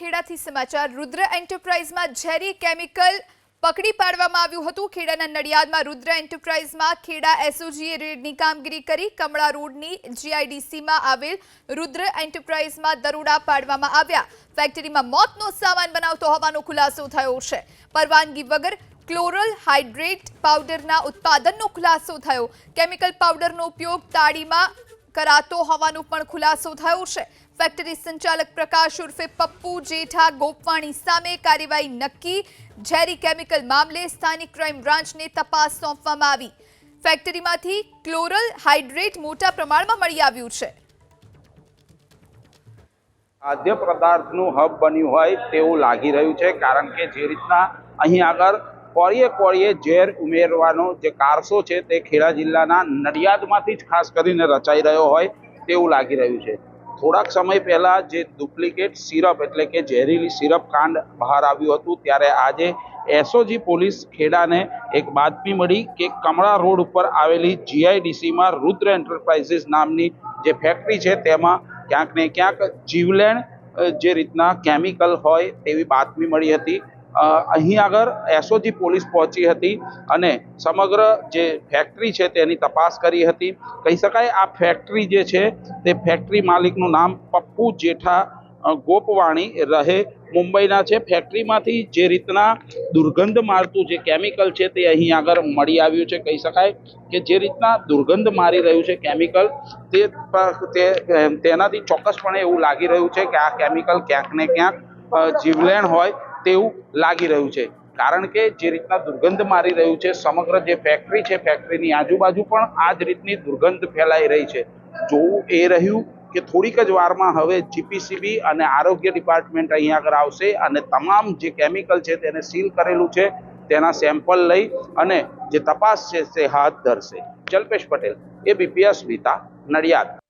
ખેડાથી સમાચાર. રુદ્ર એન્ટરપ્રાઇઝમાં ઝેરી કેમિકલ પકડી પાડવામાં આવ્યું હતું. ખેડાના નડિયાદમાં રુદ્ર એન્ટરપ્રાઇઝમાં ખેડા એસઓજીએ રેડની કામગીરી કરી. કમળા રોડની જીઆઈડીસીમાં આવેલ રુદ્ર એન્ટરપ્રાઇઝમાં દરોડા પાડવામાં આવ્યા. ફેક્ટરીમાં મોતનો સામાન બનાવતો હોવાનો ખુલાસો થયો છે. પરવાનગી વગર ક્લોરલ હાઇડ્રેટ પાવડરના ઉત્પાદનનો ખુલાસો થયો. કેમિકલ પાવડરનો ઉપયોગ તાળીમાં કરાતો હોવાનો પણ ખુલાસો થયો છે. ફેક્ટરી સંચાલક પ્રકાશ ઉર્ફે પપ્પુ જેઠા ગોપવાણી સામે કાર્યવાહી નક્કી. ઝેરી કેમિકલ મામલે સ્થાનિક ક્રાઇમ બ્રાન્ચને તપાસ સોંપવામાં આવી. ફેક્ટરીમાંથી ક્લોરલ હાઇડ્રેટ મોટા પ્રમાણમાં મળી આવ્યું છે. ખાદ્ય પદાર્થનું હબ બન્યું હોય તેવું લાગી રહ્યું છે, કારણ કે જે રીતના અહીં આગળ કોળીએ કોળીએ ઝેર ઉમેરવાનો જે કારસો છે તે ખેડા જિલ્લાના નડિયાદમાંથી જ ખાસ કરીને રચાઈ રહ્યો હોય તેવું લાગી રહ્યું છે. થોડાક સમય પહેલાં જે ડુપ્લિકેટ સિરપ એટલે કે ઝેરીલી સિરપ કાંડ બહાર આવ્યું હતું, ત્યારે આજે એસઓજી પોલીસ ખેડાને એક બાતમી મળી કે કમળા રોડ ઉપર આવેલી જીઆઈડીસીમાં રુદ્ર એન્ટરપ્રાઇઝીસ નામની જે ફેક્ટરી છે, તેમાં ક્યાંક ને ક્યાંક જીવલેણ જે રીતના કેમિકલ હોય તેવી બાતમી મળી હતી. અહીં આગળ એસઓજી પોલીસ પહોંચી હતી અને સમગ્ર જે ફેક્ટરી છે તેની તપાસ કરી હતી. કહી શકાય આ ફેક્ટરી જે છે તે ફેક્ટરી માલિકનું નામ પપ્પુ જેઠા ગોપવાણી રહે મુંબઈના છે. ફેક્ટરીમાંથી જે રીતના દુર્ગંધ મારતું જે કેમિકલ છે તે અહીં આગળ મળી આવ્યું છે. કહી શકાય કે જે રીતના દુર્ગંધ મારી રહ્યું છે કેમિકલ તે તેનાથી ચોક્કસપણે એવું લાગી રહ્યું છે કે આ કેમિકલ ક્યાંક ને ક્યાંક જીવલેણ હોય તેવું લાગી રહ્યું છે. કારણ કે જે રીતના દુર્ગંધ મારી રહ્યું છે, સમગ્ર જે ફેક્ટરી છે ફેક્ટરીની આજુબાજુ પણ આ જ રીતની દુર્ગંધ ફેલાઈ રહી છે. જોવું એ રહ્યું કે થોડીક જ વારમાં હવે જીપીસીબી અને આરોગ્ય ડિપાર્ટમેન્ટ અહીંયા આગળ આવશે અને તમામ જે કેમિકલ છે તેને સીલ કરેલું છે, તેના સેમ્પલ લઈ અને જે તપાસ છે, તે હાથ ધરશે. જલ્પેશ પટેલ એ બીપીએસ વિતા નડિયાદ.